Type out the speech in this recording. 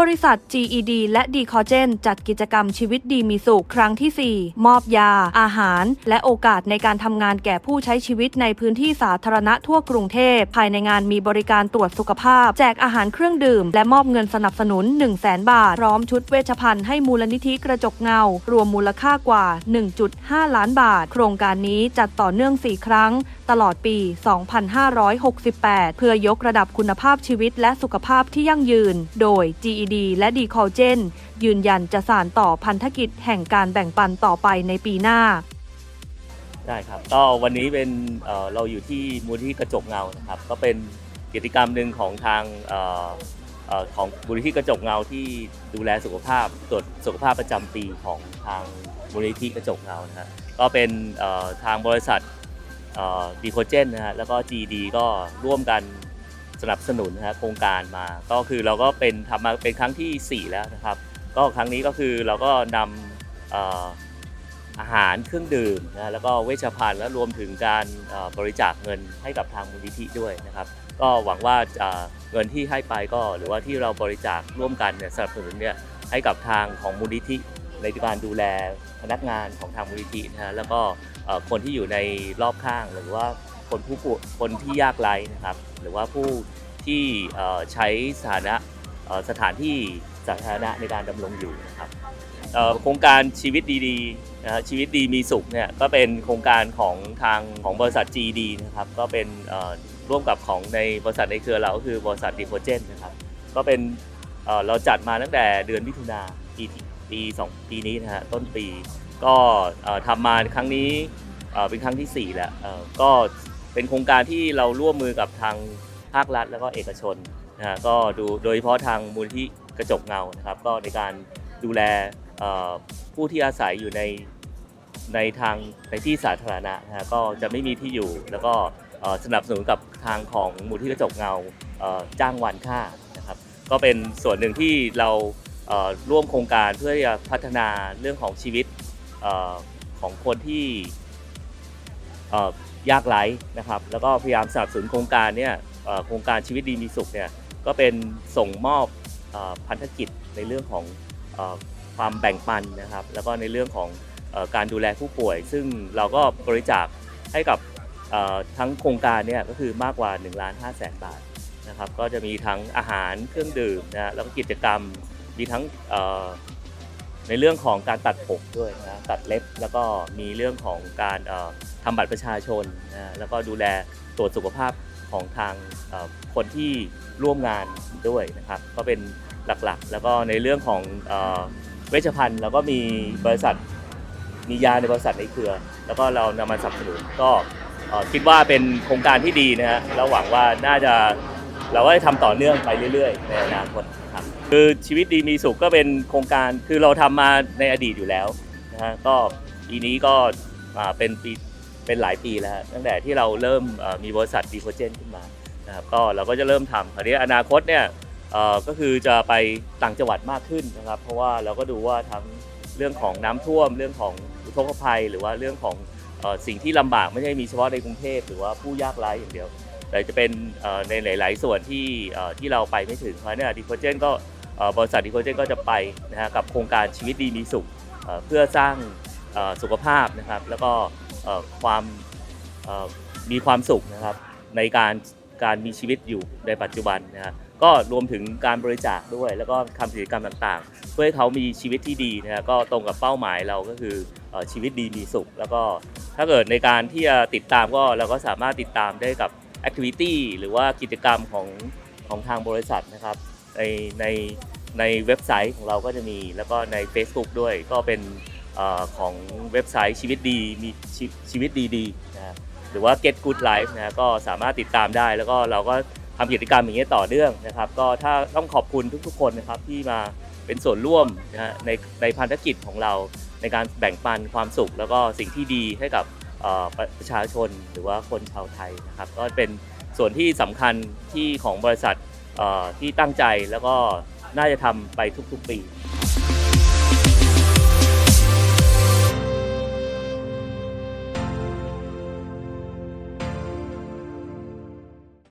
บริษัท GED และ d c o g e n จัดกิจกรรมชีวิตดีมีสุขครั้งที่ 4 มอบยา อาหาร และโอกาสในการทำงานแก่ผู้ใช้ชีวิตในพื้นที่สาธารณะทั่วกรุงเทพ ภายในงานมีบริการตรวจสุขภาพ แจกอาหารเครื่องดื่ม และมอบเงินสนับสนุน 1 0 0 0 0แบาท พร้อมชุดเวชภัณฑ์ให้มูลนิธิกระจกเงา รวมมูลค่ากว่า 1.5 ล้านบาท โครงการนี้จัดต่อเนื่อง 4 ครั้ง ตลอดปี 2568 เพื่อยกระดับคุณภาพชีวิตและสุขภาพที่ยั่งยืน โดย GED และ d c o g e n ยืนยันจะสานต่อพันธกิจแห่งการแบ่งปันต่อไปในปีหน้าได้ครับก็วันนี้เป็นเเราอยู่ที่มูลที่กระจกเงานะครับ ก็เป็นกิจกรรมหนึ่งของทางออของมูลนิธิกระจกเงาที่ดูแลสุขภาพตรวจสุขภาพประจำปีของทางมูลนิธิกระจกเงานะฮะก็เป็นทางบริษัท ดีโคเจนนะฮะแล้วก็ GD ก็ร่วมกันสนับสนุนนะฮะโครงการมา ก็คือเราก็เป็นทำมาเป็นครั้งทีสี่4 แล้วนะครับ ก็ครั้งนี้ก็คือเราก็นำเอ่อาหารเครื่องดื่มนะแล้วก็เวชภัณฑ์และรวมถึงการบริจาคเงินให้กับทางมูลนิธิด้วยนะครับ ก็หวังว่าจะเงินที่ให้ไปก็หรือว่าที่เราบริจาคร่วมกันเนี่ยสนับสนุนเนี่ยให้กับทางของมูลนิธิ ในการดูแลพนักงานของทางมูลนิธินะฮะแล้วก็คนที่อยู่ในรอบข้างหรือว่าคนผู้ป่วยคนที่ยากไร้นะครับ หรือว่าผู้ที่ใช้สถานะสถานที่สาธารณะในการดำรงอยู่นะครับโครงการชีวิตดีๆนะฮะชีวิตดีมีสุขเนี่ยก็เป็นโครงการของทางของบริษัท GD นะครับก็เป็นร่วมกับของในบริษัทในเครือเราก็คือบริษัทดีโคเจนนะครับก็เป็นเอ่อเราจัดมาตั้งแต่เดือนมิถุนาปีที่ ปีสองปีนี้นะฮะต้นปี ก็ทำมาครั้งนี้เป็นครั้งที่ 4 แล้วก็เป็นโครงการที่เราร่วมมือกับทางภาครัฐ แล้วก็เอกชนนะฮะก็ดูโดยเฉพาะทางมูลที่กระจกเงานะครับ ก็ในการดูแลผู้ที่อาศัยอยู่ในในทางในที่สาธารณะนะฮะก็จะไม่มีที่อยู่ แล้วก็สนับสนุนกับทางของมูลที่กระจกเงาจ้างวันค่านะครับ ก็เป็นส่วนหนึ่งที่เรา ร่วมโครงการเพื่อจะพัฒนาเรื่องของชีวิตออของคนที่ยากไร้นะครับ แล้วก็พยายามสนับสนุนโครงการเนี่ยโครงการชีวิตดีมีสุขเนี่ยก็เป็นส่งมอบออพันธกิจในเรื่องของออความแบ่งปันนะครับ แล้วก็ในเรื่องของออการดูแลผู้ป่วย ซึ่งเราก็บริจาคให้กับทั้งโครงการเนี่ยก็คือมากกว่า1ล้าน5แสนบาทนะครับ ก็จะมีทั้งอาหารเครื่องดื่มนะแล้วก็กิจกรรม มีทั้งในเรื่องของการตัดผมด้วยนะตัดเล็บแล้วก็มีเรื่องของการเอ่อทำบัตรประชาชนนะแล้วก็ดูแลตรวจสุขภาพของทางคนที่ร่วมงานด้วยนะครับก็เป็นหลักๆ แล้วก็ในเรื่องของเวชภัณฑ์เราก็มีบริษัทมียาในบริษัทในเครือ แล้วก็เรานำมาสนับสนุนก็คิดว่าเป็นโครงการที่ดีนะฮะแล้วหวังว่าน่าจะเราก็จะทำต่อเนื่องไปเรื่อยๆ ในอนาคต คือชีวิตดีมีสุขก็เป็นโครงการคือเราทำมาในอดีตอยู่แล้วนะฮะก็ปีนี้ก็เป็นปีเป็นหลายปีแล้ว ตั้งแต่ที่เราเริ่มมีบริษัทดีโคเจนขึ้นมานะครับก็เราก็จะเริ่มทำคราวนี้อนาคตเนี่ยก็คือจะไปต่างจังหวัดมากขึ้นนะครับ เพราะว่าเราก็ดูว่าทั้งเรื่องของน้ำท่วมเรื่องของอุทกภัย หรือว่าเรื่องของสิ่งที่ลำบากไม่ใช่มีเฉพาะในกรุงเทพหรือว่าผู้ยากไร้อย่างเดียวแต่จะเป็นในหลาย ๆ ส่วนที่ที่เราไปไม่ถึงเพราะฉะนั้นดีโคเจนก็ บริษัทดีโคเจนก็จะไปนะฮะกับโครงการชีวิตดีมีสุขเพื่อสร้างสุขภาพนะครับแล้วก็ความมีความสุขนะครับในการการมีชีวิตอยู่ในปัจจุบันนะฮะก็รวมถึงการบริจาคด้วย แล้วก็ทำกิจกรรมต่างๆ เพื่อให้เขามีชีวิตที่ดีนะฮะก็ตรงกับเป้าหมายเราก็คือชีวิตดีมีสุข แล้วก็ถ้าเกิดในการที่จะติดตามก็เราก็สามารถติดตามได้กับแอคทิวิตี้หรือว่ากิจกรรมของของทางบริษัทนะครับในใน ในเว็บไซต์ของเราก็จะมี แล้วก็ใน Facebook ด้วยก็เป็นอของเว็บไซต์ชีวิตดีมีชีชีวิตดีๆนะหรือว่า Get Good Life นะก็สามารถติดตามได้ แล้วก็เราก็ทำกิจกรรมอย่างนี้ต่อเนื่องนะครับ ก็ถ้าต้องขอบคุณทุกๆคนนะครับที่มาเป็นส่วนร่วมนะในในพันธกิจของเราในการแบ่งปันความสุข แล้วก็สิ่งที่ดีให้กับประประชาชนหรือว่าคนชาวไทยนะครับ ก็เป็นส่วนที่สำคัญที่ของบริษัทที่ตั้งใจแล้วก็ น่าจะทำไปทุกๆปี